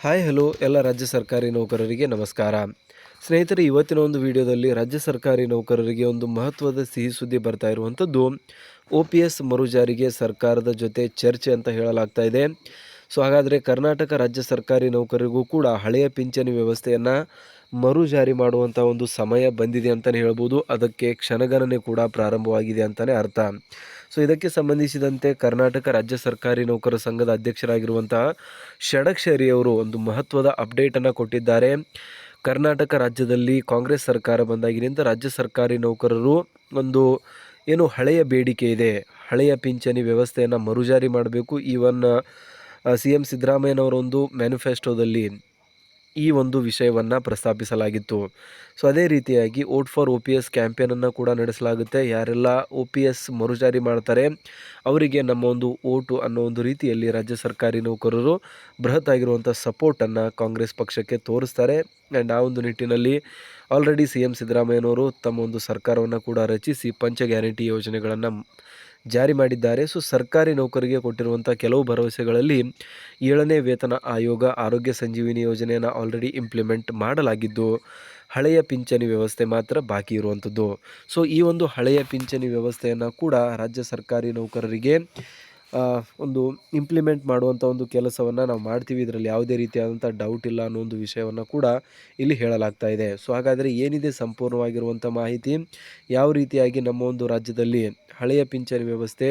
Hi, hello, ಎಲ್ಲ ರಾಜ್ಯ ಸರ್ಕಾರಿ ನೌಕರರಿಗೆ ನಮಸ್ಕಾರ. ಸ್ನೇಹಿತರೆ, ಇವತ್ತಿನ ಒಂದು ವಿಡಿಯೋದಲ್ಲಿ ರಾಜ್ಯ ಸರ್ಕಾರಿ ನೌಕರರಿಗೆ ಒಂದು ಮಹತ್ವದ ಸಿಹಿ ಸುದ್ದಿ ಬರ್ತಾ ಇರುವಂಥದ್ದು. ಒ ಪಿ ಎಸ್ ಮರುಜಾರಿಗೆ ಸರ್ಕಾರದ ಜೊತೆ ಚರ್ಚೆ ಅಂತ ಹೇಳಲಾಗ್ತಾ ಇದೆ. ಸೊ ಹಾಗಾದರೆ ಕರ್ನಾಟಕ ರಾಜ್ಯ ಸರ್ಕಾರಿ ನೌಕರರಿಗೂ ಕೂಡ ಹಳೆಯ ಪಿಂಚಣಿ ವ್ಯವಸ್ಥೆಯನ್ನು ಮರು ಜಾರಿ ಮಾಡುವಂಥ ಒಂದು ಸಮಯ ಬಂದಿದೆ ಅಂತಲೇ ಹೇಳ್ಬೋದು. ಅದಕ್ಕೆ ಕ್ಷಣಗಣನೆ ಕೂಡ ಪ್ರಾರಂಭವಾಗಿದೆ ಅಂತಲೇ ಅರ್ಥ. ಸೊ ಇದಕ್ಕೆ ಸಂಬಂಧಿಸಿದಂತೆ ಕರ್ನಾಟಕ ರಾಜ್ಯ ಸರ್ಕಾರಿ ನೌಕರ ಸಂಘದ ಅಧ್ಯಕ್ಷರಾಗಿರುವಂತಹ ಷಡಕ್ಷರಿಯವರು ಒಂದು ಮಹತ್ವದ ಅಪ್ಡೇಟನ್ನು ಕೊಟ್ಟಿದ್ದಾರೆ. ಕರ್ನಾಟಕ ರಾಜ್ಯದಲ್ಲಿ ಕಾಂಗ್ರೆಸ್ ಸರ್ಕಾರ ಬಂದಾಗಿನಿಂದ ರಾಜ್ಯ ಸರ್ಕಾರಿ ನೌಕರರು ಒಂದು ಏನು ಹಳೆಯ ಬೇಡಿಕೆ ಇದೆ. ಹಳೆಯ ಪಿಂಚಣಿ ವ್ಯವಸ್ಥೆಯನ್ನು ಮರುಜಾರಿ ಮಾಡಬೇಕು. ಈವನ್ ಸಿ ಎಂ ಸಿದ್ದರಾಮಯ್ಯನವರೊಂದು ಮ್ಯಾನಿಫೆಸ್ಟೋದಲ್ಲಿ ಈ ಒಂದು ವಿಷಯವನ್ನು ಪ್ರಸ್ತಾಪಿಸಲಾಗಿತ್ತು. ಸೊ ಅದೇ ರೀತಿಯಾಗಿ vote for O P S ಕ್ಯಾಂಪೇನನ್ನು ಕೂಡ ನಡೆಸಲಾಗುತ್ತೆ. ಯಾರೆಲ್ಲ ಒ ಪಿ ಎಸ್ ಮರುಜಾರಿ ಮಾಡ್ತಾರೆ, ಅವರಿಗೆ ನಮ್ಮ ಒಂದು ಓಟು ಅನ್ನೋ ಒಂದು ರೀತಿಯಲ್ಲಿ ರಾಜ್ಯ ಸರ್ಕಾರಿ ನೌಕರರು ಬೃಹತ್ ಆಗಿರುವಂಥ ಸಪೋರ್ಟನ್ನು ಕಾಂಗ್ರೆಸ್ ಪಕ್ಷಕ್ಕೆ ತೋರಿಸ್ತಾರೆ. ಆ್ಯಂಡ್ ಆ ಒಂದು ನಿಟ್ಟಿನಲ್ಲಿ ಆಲ್ರೆಡಿ ಸಿ ಎಂ ಸಿದ್ದರಾಮಯ್ಯನವರು ತಮ್ಮ ಒಂದು ಸರ್ಕಾರವನ್ನು ಕೂಡ ರಚಿಸಿ, ಪಂಚ ಗ್ಯಾರಂಟಿ ಯೋಜನೆಗಳನ್ನು ಜಾರಿ ಮಾಡಿದ್ದಾರೆ. ಸೊ, ಸರ್ಕಾರಿ ನೌಕರಿಗೆ ಕೊಟ್ಟಿರುವಂಥ ಕೆಲವು ಭರವಸೆಗಳಲ್ಲಿ ಏಳನೇ ವೇತನ ಆಯೋಗ ಆರೋಗ್ಯ ಸಂಜೀವಿನಿ ಯೋಜನೆಯನ್ನು ಆಲ್ರೆಡಿ ಇಂಪ್ಲಿಮೆಂಟ್ ಮಾಡಲಾಗಿದ್ದು, ಹಳೆಯ ಪಿಂಚಣಿ ವ್ಯವಸ್ಥೆ ಮಾತ್ರ ಬಾಕಿ ಇರುವಂಥದ್ದು ಸೊ, ಈ ಒಂದು ಹಳೆಯ ಪಿಂಚಣಿ ವ್ಯವಸ್ಥೆಯನ್ನು ಕೂಡ ರಾಜ್ಯ ಸರ್ಕಾರಿ ನೌಕರರಿಗೆ ಒಂದು ಇಂಪ್ಲಿಮೆಂಟ್ ಮಾಡುವಂಥ ಒಂದು ಕೆಲಸವನ್ನು ನಾವು ಮಾಡ್ತೀವಿ. ಇದರಲ್ಲಿ ಯಾವುದೇ ರೀತಿಯಾದಂಥ ಡೌಟ್ ಇಲ್ಲ ಅನ್ನೋ ಒಂದು ವಿಷಯವನ್ನು ಕೂಡ ಇಲ್ಲಿ ಹೇಳಲಾಗ್ತಾ ಇದೆ. ಸೊ ಹಾಗಾದರೆ ಏನಿದೆ ಸಂಪೂರ್ಣವಾಗಿರುವಂಥ ಮಾಹಿತಿ? ಯಾವ ರೀತಿಯಾಗಿ ನಮ್ಮ ಒಂದು ರಾಜ್ಯದಲ್ಲಿ ಹಳೆಯ ಪಿಂಚಣಿ ವ್ಯವಸ್ಥೆ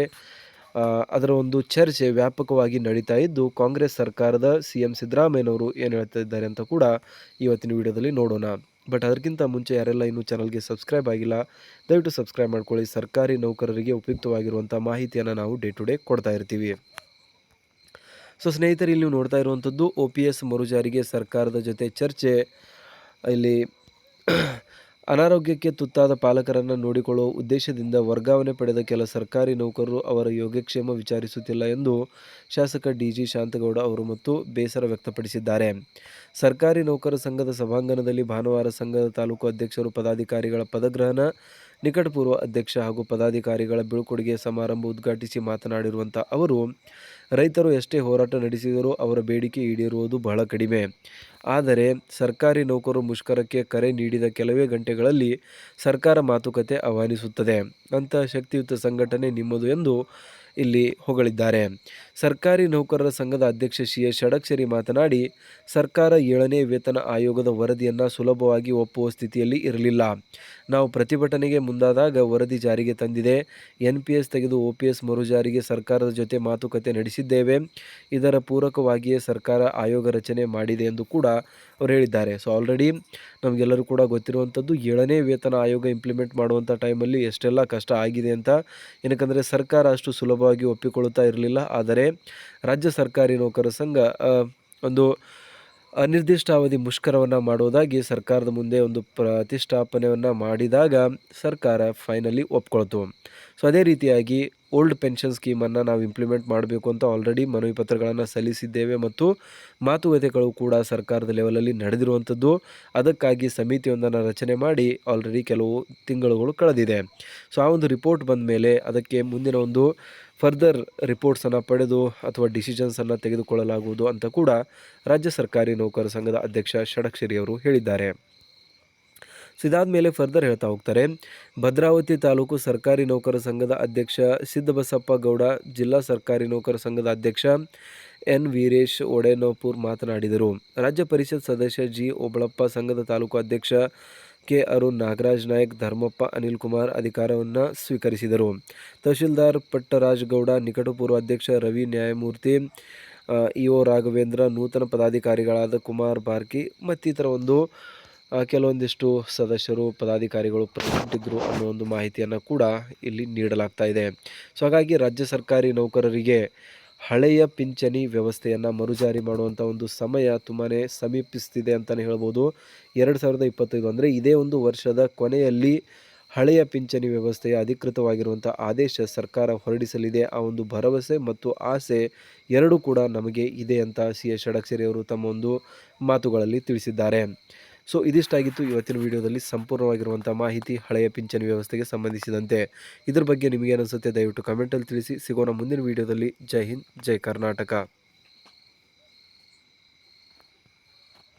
ಅದರ ಒಂದು ಚರ್ಚೆ ವ್ಯಾಪಕವಾಗಿ ನಡೀತಾ ಇದ್ದು ಕಾಂಗ್ರೆಸ್ ಸರ್ಕಾರದ ಸಿ ಎಂ ಸಿದ್ದರಾಮಯ್ಯನವರು ಏನು ಹೇಳ್ತಾ ಇದ್ದಾರೆ ಅಂತ ಕೂಡ ಇವತ್ತಿನ ವಿಡಿಯೋದಲ್ಲಿ ನೋಡೋಣ. ಬಟ್ ಅದಕ್ಕಿಂತ ಮುಂಚೆ ಯಾರೆಲ್ಲ ಇನ್ನೂ ಚಾನಲ್ಗೆ ಸಬ್ಸ್ಕ್ರೈಬ್ ಆಗಿಲ್ಲ, ದಯವಿಟ್ಟು ಸಬ್ಸ್ಕ್ರೈಬ್ ಮಾಡ್ಕೊಳ್ಳಿ. ಸರ್ಕಾರಿ ನೌಕರರಿಗೆ ಉಪಯುಕ್ತವಾಗಿರುವಂಥ ಮಾಹಿತಿಯನ್ನು ನಾವು ಡೇ ಟು ಡೇ ಕೊಡ್ತಾ ಇರ್ತೀವಿ. ಸೊ ಸ್ನೇಹಿತರೆ, ಇಲ್ಲಿ ನೀವು ನೋಡ್ತಾ ಇರುವಂಥದ್ದು ಒ ಪಿ ಎಸ್ ಮರುಜಾರಿಗೆ ಸರ್ಕಾರದ ಜೊತೆ ಚರ್ಚೆ. ಇಲ್ಲಿ ಅನಾರೋಗ್ಯಕ್ಕೆ ತುತ್ತಾದ ಪಾಲಕರನ್ನು ನೋಡಿಕೊಳ್ಳುವ ಉದ್ದೇಶದಿಂದ ವರ್ಗಾವಣೆ ಪಡೆದ ಕೆಲ ಸರ್ಕಾರಿ ನೌಕರರು ಅವರ ಯೋಗಕ್ಷೇಮ ವಿಚಾರಿಸುತ್ತಿಲ್ಲ ಎಂದು ಶಾಸಕ ಡಿಜಿ ಶಾಂತಗೌಡ ಅವರು ಮತ್ತು ಬೇಸರ ವ್ಯಕ್ತಪಡಿಸಿದ್ದಾರೆ. ಸರ್ಕಾರಿ ನೌಕರ ಸಂಘದ ಸಭಾಂಗಣದಲ್ಲಿ ಭಾನುವಾರ ಸಂಘದ ತಾಲೂಕು ಅಧ್ಯಕ್ಷರು ಪದಾಧಿಕಾರಿಗಳ ಪದಗ್ರಹಣ ನಿಕಟಪೂರ್ವ ಅಧ್ಯಕ್ಷ ಹಾಗೂ ಪದಾಧಿಕಾರಿಗಳ ಬೀಳ್ಕೊಡುಗೆ ಸಮಾರಂಭ ಉದ್ಘಾಟಿಸಿ ಮಾತನಾಡಿರುವಂಥ ಅವರು, ರೈತರು ಎಷ್ಟೇ ಹೋರಾಟ ನಡೆಸಿದರೂ ಅವರ ಬೇಡಿಕೆ ಈಡೇರುವುದು ಬಹಳ ಕಡಿಮೆ. ಆದರೆ ಸರ್ಕಾರಿ ನೌಕರು ಮುಷ್ಕರಕ್ಕೆ ಕರೆ ನೀಡಿದ ಕೆಲವೇ ಗಂಟೆಗಳಲ್ಲಿ ಸರ್ಕಾರ ಮಾತುಕತೆ ಆಹ್ವಾನಿಸುತ್ತದೆ. ಅಂತಹ ಶಕ್ತಿಯುತ ಸಂಘಟನೆ ನಿಮ್ಮದು ಎಂದು ಇಲ್ಲಿ ಹೊಗಳಿದ್ದಾರೆ. ಸರ್ಕಾರಿ ನೌಕರರ ಸಂಘದ ಅಧ್ಯಕ್ಷ ಸಿ ಎಸ್ ಷಡಕ್ಷರಿ ಮಾತನಾಡಿ, ಸರ್ಕಾರ ಏಳನೇ ವೇತನ ಆಯೋಗದ ವರದಿಯನ್ನು ಸುಲಭವಾಗಿ ಒಪ್ಪುವ ಸ್ಥಿತಿಯಲ್ಲಿ ಇರಲಿಲ್ಲ. ನಾವು ಪ್ರತಿಭಟನೆಗೆ ಮುಂದಾದಾಗ ವರದಿ ಜಾರಿಗೆ ತಂದಿದೆ. ಎನ್ ಪಿ ಎಸ್ ತೆಗೆದು ಒ ಪಿ ಎಸ್ ಮರುಜಾರಿಗೆ ಸರ್ಕಾರದ ಜೊತೆ ಮಾತುಕತೆ ನಡೆಸಿದ್ದೇವೆ. ಇದರ ಪೂರಕವಾಗಿಯೇ ಸರ್ಕಾರ ಆಯೋಗ ರಚನೆ ಮಾಡಿದೆ ಎಂದು ಕೂಡ ಅವರು ಹೇಳಿದ್ದಾರೆ. ಸೊ ಆಲ್ರೆಡಿ ನಮಗೆಲ್ಲರೂ ಕೂಡ ಗೊತ್ತಿರುವಂಥದ್ದು ಏಳನೇ ವೇತನ ಆಯೋಗ ಇಂಪ್ಲಿಮೆಂಟ್ ಮಾಡುವಂಥ ಟೈಮಲ್ಲಿ ಎಷ್ಟೆಲ್ಲ ಕಷ್ಟ ಆಗಿದೆ ಅಂತ. ಏನಕ್ಕಂದರೆ ಸರ್ಕಾರ ಅಷ್ಟು ಸುಲಭವಾಗಿ ಒಪ್ಪಿಕೊಳ್ಳುತ್ತಾ ಇರಲಿಲ್ಲ. ಆದರೆ ರಾಜ್ಯ ಸರ್ಕಾರಿ ನೌಕರ ಸಂಘ ಒಂದು ಅನಿರ್ದಿಷ್ಟಾವಧಿ ಮುಷ್ಕರವನ್ನು ಮಾಡೋದಾಗಿ ಸರ್ಕಾರದ ಮುಂದೆ ಒಂದು ಪ್ರತಿಷ್ಠಾಪನೆಯನ್ನು ಮಾಡಿದಾಗ ಸರ್ಕಾರ ಫೈನಲಿ ಒಪ್ಕೊಳ್ತು. ಸೊ, ಅದೇ ರೀತಿಯಾಗಿ ಓಲ್ಡ್ ಪೆನ್ಷನ್ ಸ್ಕೀಮನ್ನು ನಾವು ಇಂಪ್ಲಿಮೆಂಟ್ ಮಾಡಬೇಕು ಅಂತ ಆಲ್ರೆಡಿ ಮನವಿ ಪತ್ರಗಳನ್ನು ಸಲ್ಲಿಸಿದ್ದೇವೆ ಮತ್ತು ಮಾತುಕತೆಗಳು ಕೂಡ ಸರ್ಕಾರದ ಲೆವೆಲಲ್ಲಿ ನಡೆದಿರುವಂಥದ್ದು. ಅದಕ್ಕಾಗಿ ಸಮಿತಿಯೊಂದನ್ನು ರಚನೆ ಮಾಡಿ ಆಲ್ರೆಡಿ ಕೆಲವು ತಿಂಗಳುಗಳು ಕಳೆದಿದೆ. ಸೊ ಆ ಒಂದು ರಿಪೋರ್ಟ್ ಬಂದ ಮೇಲೆ ಅದಕ್ಕೆ ಮುಂದಿನ ಒಂದು ಫರ್ದರ್ ರಿಪೋರ್ಟ್ಸನ್ನು ಪಡೆದು ಅಥವಾ ಡಿಸಿಷನ್ಸನ್ನು ತೆಗೆದುಕೊಳ್ಳಲಾಗುವುದು ಅಂತ ಕೂಡ ರಾಜ್ಯ ಸರ್ಕಾರಿ ನೌಕರ ಸಂಘದ ಅಧ್ಯಕ್ಷ ಷಡಕ್ಷರಿ ಅವರು ಹೇಳಿದ್ದಾರೆ. ಸೊ ಮೇಲೆ ಫರ್ದರ್ ಹೇಳ್ತಾ ಹೋಗ್ತಾರೆ, ಭದ್ರಾವತಿ ತಾಲೂಕು ಸರ್ಕಾರಿ ನೌಕರ ಸಂಘದ ಅಧ್ಯಕ್ಷ ಸಿದ್ದಬಸಪ್ಪ ಗೌಡ, ಜಿಲ್ಲಾ ಸರ್ಕಾರಿ ನೌಕರ ಸಂಘದ ಅಧ್ಯಕ್ಷ ಎನ್ ವೀರೇಶ್ ಒಡೆನೋಪುರ್ ಮಾತನಾಡಿದರು. ರಾಜ್ಯ ಪರಿಷತ್ ಸದಸ್ಯ ಜಿ ಓಬಳಪ್ಪ, ಸಂಘದ ತಾಲೂಕು ಅಧ್ಯಕ್ಷ ಕೆ ಅರುಣ್ ನಾಗರಾಜ್ ನಾಯಕ್, ಧರ್ಮಪ್ಪ ಅನಿಲ್ ಕುಮಾರ್ ಅಧಿಕಾರವನ್ನು ಸ್ವೀಕರಿಸಿದರು. ತಹಶೀಲ್ದಾರ್ ಪಟ್ಟರಾಜ್ ಗೌಡ, ನಿಕಟಪೂರ್ವ ಅಧ್ಯಕ್ಷ ರವಿ ನ್ಯಾಯಮೂರ್ತಿ ಇಒ ರಾಘವೇಂದ್ರ, ನೂತನ ಪದಾಧಿಕಾರಿಗಳಾದ ಕುಮಾರ್ ಬಾರ್ಕಿ ಮತ್ತಿತರ ಒಂದು ಕೆಲವೊಂದಿಷ್ಟು ಸದಸ್ಯರು, ಪದಾಧಿಕಾರಿಗಳು ಪ್ರೆಸೆಂಟ್ ಅನ್ನೋ ಒಂದು ಮಾಹಿತಿಯನ್ನು ಕೂಡ ಇಲ್ಲಿ ನೀಡಲಾಗ್ತಾ ಇದೆ. ಸೊ, ಹಾಗಾಗಿ ರಾಜ್ಯ ಸರ್ಕಾರಿ ನೌಕರರಿಗೆ ಹಳೆಯ ಪಿಂಚಣಿ ವ್ಯವಸ್ಥೆಯನ್ನು ಮರುಜಾರಿ ಮಾಡುವಂಥ ಒಂದು ಸಮಯ ತುಂಬಾ ಸಮೀಪಿಸ್ತಿದೆ ಅಂತಲೇ ಹೇಳ್ಬೋದು. ಎರಡು ಸಾವಿರದ ಇಪ್ಪತ್ತೈದು ಅಂದರೆ ಇದೇ ಒಂದು ವರ್ಷದ ಕೊನೆಯಲ್ಲಿ ಹಳೆಯ ಪಿಂಚಣಿ ವ್ಯವಸ್ಥೆಯ ಅಧಿಕೃತವಾಗಿರುವಂಥ ಆದೇಶ ಸರ್ಕಾರ ಹೊರಡಿಸಲಿದೆ. ಆ ಒಂದು ಭರವಸೆ ಮತ್ತು ಆಸೆ ಎರಡೂ ಕೂಡ ನಮಗೆ ಇದೆ ಅಂತ ಸಿ ಎಸ್ ಷಡಕ್ಷರಿ ಅವರು ತಮ್ಮ ಒಂದು ಮಾತುಗಳಲ್ಲಿ ತಿಳಿಸಿದ್ದಾರೆ. ಸೊ ಇದಿಷ್ಟಾಗಿತ್ತು ಇವತ್ತಿನ ವಿಡಿಯೋದಲ್ಲಿ ಸಂಪೂರ್ಣವಾಗಿರುವಂಥ ಮಾಹಿತಿ, ಹಳೆಯ ಪಿಂಚಣಿ ವ್ಯವಸ್ಥೆಗೆ ಸಂಬಂಧಿಸಿದಂತೆ. ಇದ್ರ ಬಗ್ಗೆ ನಿಮಗೆ ಅನಿಸುತ್ತೆ ದಯವಿಟ್ಟು ಕಮೆಂಟಲ್ಲಿ ತಿಳಿಸಿ. ಸಿಗೋಣ ಮುಂದಿನ ವಿಡಿಯೋದಲ್ಲಿ. ಜೈ ಹಿಂದ್, ಜೈ ಕರ್ನಾಟಕ.